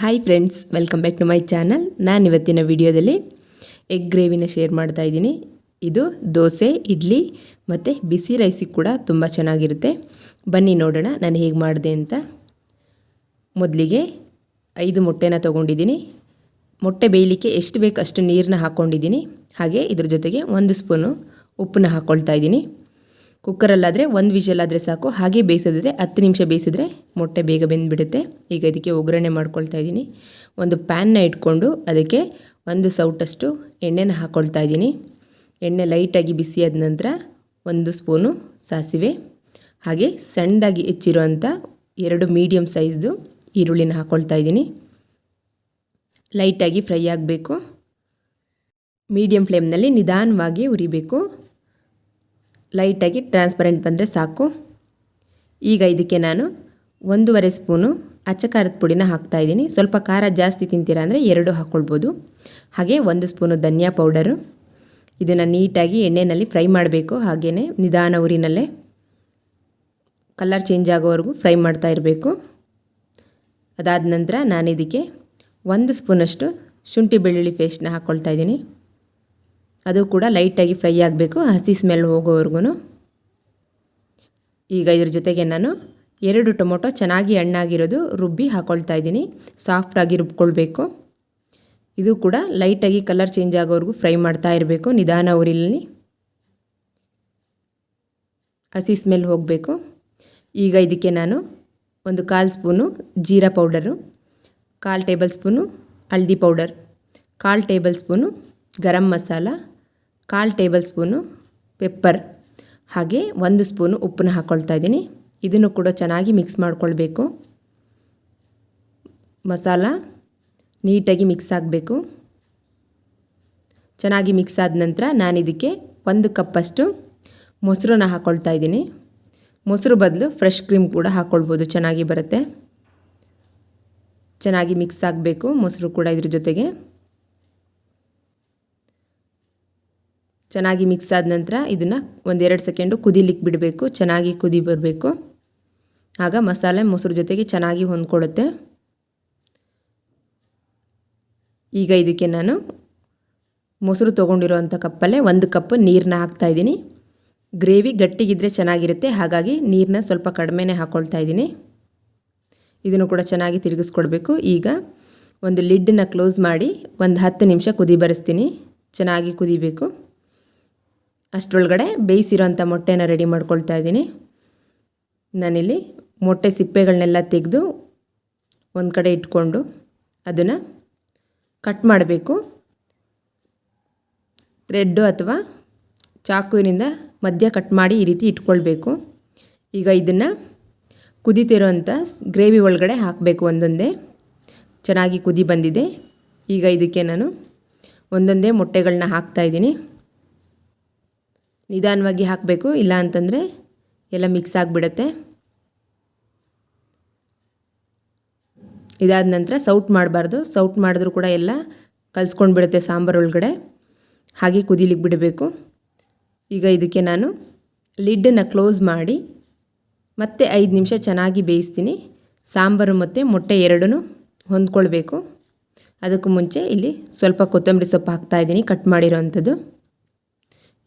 Hi friends welcome back to my channel ನಾನು ಇವತ್ತಿನ ವಿಡಿಯೋದಲ್ಲಿ ಎಗ್ ಗ್ರೇವಿನ ಶೇರ್ ಮಾಡ್ತಾ ಇದ್ದೀನಿ. ಇದು ದೋಸೆ, ಇಡ್ಲಿ ಮತ್ತು ಬಿಸಿ ರೈಸಿಗೆ ಕೂಡ ತುಂಬ ಚೆನ್ನಾಗಿರುತ್ತೆ. ಬನ್ನಿ ನೋಡೋಣ ನಾನು ಹೇಗೆ ಮಾಡಿದೆ ಅಂತ. ಮೊದಲಿಗೆ ಐದು ಮೊಟ್ಟೆನ ತೊಗೊಂಡಿದ್ದೀನಿ. ಮೊಟ್ಟೆ ಬೇಯಲಿಕ್ಕೆ ಎಷ್ಟು ಬೇಕು ಅಷ್ಟು ನೀರನ್ನ ಹಾಕ್ಕೊಂಡಿದ್ದೀನಿ ಹಾಗೆ ಇದ್ರ ಜೊತೆಗೆ ಒಂದು ಸ್ಪೂನು ಉಪ್ಪನ್ನ ಹಾಕ್ಕೊಳ್ತಾ ಇದ್ದೀನಿ. ಕುಕ್ಕರಲ್ಲಾದರೆ ಒಂದು ವಿಷಲ್ಲಾದರೆ ಸಾಕು. ಹಾಗೆ ಬೇಯಿಸಿದ್ರೆ ಹತ್ತು ನಿಮಿಷ ಬೇಯಿಸಿದ್ರೆ ಮೊಟ್ಟೆ ಬೇಗ ಬೆಂದುಬಿಡುತ್ತೆ. ಈಗ ಇದಕ್ಕೆ ಒಗ್ಗರಣೆ ಮಾಡ್ಕೊಳ್ತಾ ಇದ್ದೀನಿ. ಒಂದು ಪ್ಯಾನ್ನ ಇಟ್ಕೊಂಡು ಅದಕ್ಕೆ ಒಂದು ಸೌಟಷ್ಟು ಎಣ್ಣೆನ ಹಾಕ್ಕೊಳ್ತಾ ಇದ್ದೀನಿ. ಎಣ್ಣೆ ಲೈಟಾಗಿ ಬಿಸಿಯಾದ ನಂತರ ಒಂದು ಸ್ಪೂನು ಸಾಸಿವೆ, ಹಾಗೆ ಸಣ್ಣದಾಗಿ ಹೆಚ್ಚಿರುವಂಥ ಎರಡು ಮೀಡಿಯಮ್ ಸೈಜ್ದು ಈರುಳ್ಳಿನ ಹಾಕ್ಕೊಳ್ತಾ ಇದ್ದೀನಿ. ಲೈಟಾಗಿ ಫ್ರೈ ಆಗಬೇಕು. ಮೀಡಿಯಮ್ ಫ್ಲೇಮ್ನಲ್ಲಿ ನಿಧಾನವಾಗಿ ಉರಿಬೇಕು ಲೈಟಾಗಿ ಟ್ರಾನ್ಸ್ಪರೆಂಟ್ ಬಂದರೆ ಸಾಕು. ಈಗ ಇದಕ್ಕೆ ನಾನು ಒಂದೂವರೆ ಸ್ಪೂನು ಅಚ್ಚ ಖಾರದ ಪುಡಿನ ಹಾಕ್ತಾಯಿದ್ದೀನಿ ಸ್ವಲ್ಪ ಖಾರ ಜಾಸ್ತಿ ತಿಂತೀರಾ ಅಂದರೆ ಎರಡು ಹಾಕ್ಕೊಳ್ಬೋದು ಹಾಗೆ ಒಂದು ಸ್ಪೂನು ಧನಿಯಾ ಪೌಡರು. ಇದನ್ನು ನೀಟಾಗಿ ಎಣ್ಣೆಯಲ್ಲಿ ಫ್ರೈ ಮಾಡಬೇಕು. ಹಾಗೆಯೇ ನಿಧಾನ ಊರಿನಲ್ಲೇ ಕಲರ್ ಚೇಂಜ್ ಆಗೋವರೆಗೂ ಫ್ರೈ ಮಾಡ್ತಾ ಇರಬೇಕು. ಅದಾದ ನಂತರ ನಾನು ಇದಕ್ಕೆ ಒಂದು ಸ್ಪೂನಷ್ಟು ಶುಂಠಿ ಬೆಳ್ಳುಳ್ಳಿ ಪೇಸ್ಟ್ನ ಹಾಕ್ಕೊಳ್ತಾ ಇದ್ದೀನಿ. ಅದು ಕೂಡ ಲೈಟಾಗಿ ಫ್ರೈ ಆಗಬೇಕು, ಹಸಿ ಸ್ಮೆಲ್ ಹೋಗೋವರೆಗೂ ಈಗ ಇದ್ರ ಜೊತೆಗೆ ನಾನು ಎರಡು ಟೊಮೊಟೊ ಚೆನ್ನಾಗಿ ಹಣ್ಣಾಗಿರೋದು ರುಬ್ಬಿ ಹಾಕ್ಕೊಳ್ತಾ ಇದ್ದೀನಿ ಸಾಫ್ಟಾಗಿ ರುಬ್ಕೊಳ್ಬೇಕು. ಇದು ಕೂಡ ಲೈಟಾಗಿ ಕಲರ್ ಚೇಂಜ್ ಆಗೋವರೆಗೂ ಫ್ರೈ ಮಾಡ್ತಾ ಇರಬೇಕು, ನಿಧಾನ ಉರಿಲಿ. ಹಸಿ ಸ್ಮೆಲ್ ಹೋಗಬೇಕು. ಈಗ ಇದಕ್ಕೆ ನಾನು ಒಂದು ಕಾಲು ಸ್ಪೂನು ಜೀರಾ ಪೌಡರು, ಕಾಲು ಟೇಬಲ್ ಸ್ಪೂನು ಹಳದಿ ಪೌಡರ್, ಕಾಲು ಟೇಬಲ್ ಸ್ಪೂನು ಗರಂ ಮಸಾಲ ಕಾಲು ಟೇಬಲ್ ಸ್ಪೂನು ಪೆಪ್ಪರ್, ಹಾಗೆ ಒಂದು ಸ್ಪೂನು ಉಪ್ಪನ್ನ ಹಾಕ್ಕೊಳ್ತಾ ಇದ್ದೀನಿ. ಇದನ್ನು ಕೂಡ ಚೆನ್ನಾಗಿ ಮಿಕ್ಸ್ ಮಾಡಿಕೊಳ್ಬೇಕು. ಮಸಾಲ ನೀಟಾಗಿ ಮಿಕ್ಸ್ ಆಗಬೇಕು. ಚೆನ್ನಾಗಿ ಮಿಕ್ಸ್ ಆದ ನಂತರ ನಾನು ಇದಕ್ಕೆ ಒಂದು ಕಪ್ಪಷ್ಟು ಮೊಸರನ್ನ ಹಾಕ್ಕೊಳ್ತಾ ಇದ್ದೀನಿ. ಮೊಸರು ಬದಲು ಫ್ರೆಶ್ ಕ್ರೀಮ್ ಕೂಡ ಹಾಕ್ಕೊಳ್ಬೋದು ಚೆನ್ನಾಗಿ ಬರುತ್ತೆ. ಚೆನ್ನಾಗಿ ಮಿಕ್ಸ್ ಆಗಬೇಕು ಮೊಸರು ಕೂಡ ಇದ್ರ ಜೊತೆಗೆ. ಚೆನ್ನಾಗಿ ಮಿಕ್ಸ್ ಆದ ನಂತರ ಇದನ್ನು ಒಂದೆರಡು ಸೆಕೆಂಡು ಕುದಿಲಿಕ್ಕೆ ಬಿಡಬೇಕು, ಚೆನ್ನಾಗಿ ಕುದಿ ಬರಬೇಕು. ಆಗ ಮಸಾಲೆ ಮೊಸರು ಜೊತೆಗೆ ಚೆನ್ನಾಗಿ ಹೊಂದ್ಕೊಳ್ಳುತ್ತೆ. ಈಗ ಇದಕ್ಕೆ ನಾನು ಮೊಸರು ತೊಗೊಂಡಿರೋವಂಥ ಕಪ್ಪಲ್ಲೇ ಒಂದು ಕಪ್ ನೀರನ್ನ ಹಾಕ್ತಾಯಿದ್ದೀನಿ ಗ್ರೇವಿ ಗಟ್ಟಿಗಿದ್ರೆ ಚೆನ್ನಾಗಿರುತ್ತೆ, ಹಾಗಾಗಿ ನೀರನ್ನ ಸ್ವಲ್ಪ ಕಡಿಮೆನೇ ಹಾಕ್ಕೊಳ್ತಾ ಇದ್ದೀನಿ. ಇದನ್ನು ಕೂಡ ಚೆನ್ನಾಗಿ ತಿರುಗಿಸ್ಕೊಡ್ಬೇಕು. ಈಗ ಒಂದು ಲಿಡ್ಡನ್ನ ಕ್ಲೋಸ್ ಮಾಡಿ ಒಂದು ಹತ್ತು ನಿಮಿಷ ಕುದಿ ಬರೆಸ್ತೀನಿ. ಚೆನ್ನಾಗಿ ಕುದಿಬೇಕು. ಅಷ್ಟರೊಳಗಡೆ ಬೇಯಿಸಿರೋಂಥ ಮೊಟ್ಟೆನ ರೆಡಿ ಮಾಡ್ಕೊಳ್ತಾ ಇದ್ದೀನಿ. ನಾನಿಲ್ಲಿ ಮೊಟ್ಟೆ ಸಿಪ್ಪೆಗಳನ್ನೆಲ್ಲ ತೆಗೆದು ಒಂದು ಕಡೆ ಇಟ್ಕೊಂಡು ಅದನ್ನು ಕಟ್ ಮಾಡಬೇಕು. ಥ್ರೆಡ್ಡು ಅಥವಾ ಚಾಕುವಿನಿಂದ ಮಧ್ಯ ಕಟ್ ಮಾಡಿ ಈ ರೀತಿ ಇಟ್ಕೊಳ್ಬೇಕು. ಈಗ ಇದನ್ನು ಕುದೀತಿರೋಂಥ ಗ್ರೇವಿ ಒಳಗಡೆ ಹಾಕಬೇಕು ಒಂದೊಂದೇ. ಚೆನ್ನಾಗಿ ಕುದಿ ಬಂದಿದೆ. ಈಗ ಇದಕ್ಕೆ ನಾನು ಒಂದೊಂದೇ ಮೊಟ್ಟೆಗಳನ್ನ ಹಾಕ್ತಾಯಿದ್ದೀನಿ ನಿಧಾನವಾಗಿ ಹಾಕಬೇಕು, ಇಲ್ಲ ಅಂತಂದರೆ ಎಲ್ಲ ಮಿಕ್ಸ್ ಆಗಿಬಿಡುತ್ತೆ. ಇದಾದ ನಂತರ ಸೌಟ್ ಮಾಡಬಾರ್ದು. ಸೌಟ್ ಮಾಡಿದ್ರೂ ಕೂಡ ಎಲ್ಲ ಕಲ್ಸ್ಕೊಂಡು ಬಿಡುತ್ತೆ ಸಾಂಬಾರು ಒಳಗಡೆ. ಹಾಗೆ ಕುದಿಲಿಕ್ಕೆ ಬಿಡಬೇಕು. ಈಗ ಇದಕ್ಕೆ ನಾನು ಲಿಡ್ಡನ್ನು ಕ್ಲೋಸ್ ಮಾಡಿ ಮತ್ತೆ ಐದು ನಿಮಿಷ ಚೆನ್ನಾಗಿ ಬೇಯಿಸ್ತೀನಿ. ಸಾಂಬಾರು ಮತ್ತು ಮೊಟ್ಟೆ ಎರಡೂ ಹೊಂದ್ಕೊಳ್ಬೇಕು. ಅದಕ್ಕೂ ಮುಂಚೆ ಇಲ್ಲಿ ಸ್ವಲ್ಪ ಕೊತ್ತಂಬರಿ ಸೊಪ್ಪು ಹಾಕ್ತಾಯಿದ್ದೀನಿ ಕಟ್ ಮಾಡಿರೋ ಅಂಥದ್ದು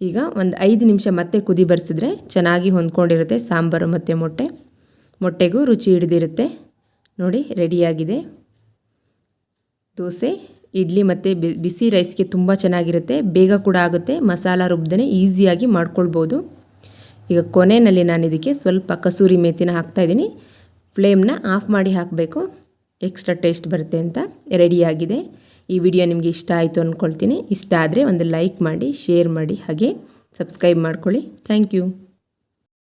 ಈಗ ಒಂದು ಐದು ನಿಮಿಷ ಮತ್ತೆ ಕುದಿ ಬರೆಸಿದ್ರೆ ಚೆನ್ನಾಗಿ ಹೊಂದ್ಕೊಂಡಿರುತ್ತೆ ಸಾಂಬಾರು ಮತ್ತು ಮೊಟ್ಟೆ. ಮೊಟ್ಟೆಗೂ ರುಚಿ ಹಿಡಿದಿರುತ್ತೆ. ನೋಡಿ, ರೆಡಿಯಾಗಿದೆ. ದೋಸೆ, ಇಡ್ಲಿ ಮತ್ತು ಬಿಸಿ ರೈಸ್ಗೆ ತುಂಬ ಚೆನ್ನಾಗಿರುತ್ತೆ. ಬೇಗ ಕೂಡ ಆಗುತ್ತೆ. ಮಸಾಲ ರುಬ್ಬದೇ ಈಸಿಯಾಗಿ ಮಾಡ್ಕೊಳ್ಬೋದು. ಈಗ ಕೊನೆಯಲ್ಲಿ ನಾನು ಇದಕ್ಕೆ ಸ್ವಲ್ಪ ಕಸೂರಿ ಮೇತಿನ ಹಾಕ್ತಾಯಿದ್ದೀನಿ ಫ್ಲೇಮ್ನ ಆಫ್ ಮಾಡಿ ಹಾಕಬೇಕು. ಎಕ್ಸ್ಟ್ರಾ ಟೇಸ್ಟ್ ಬರುತ್ತೆ ಅಂತ. ರೆಡಿಯಾಗಿದೆ. ಈ ವಿಡಿಯೋ ನಿಮಗೆ ಇಷ್ಟ ಆಯಿತು ಅಂದ್ಕೊಳ್ತೀನಿ ಇಷ್ಟ ಆದರೆ ಒಂದು ಲೈಕ್ ಮಾಡಿ ಶೇರ್ ಮಾಡಿ, ಹಾಗೆ ಸಬ್ಸ್ಕ್ರೈಬ್ ಮಾಡ್ಕೊಳ್ಳಿ. Thank you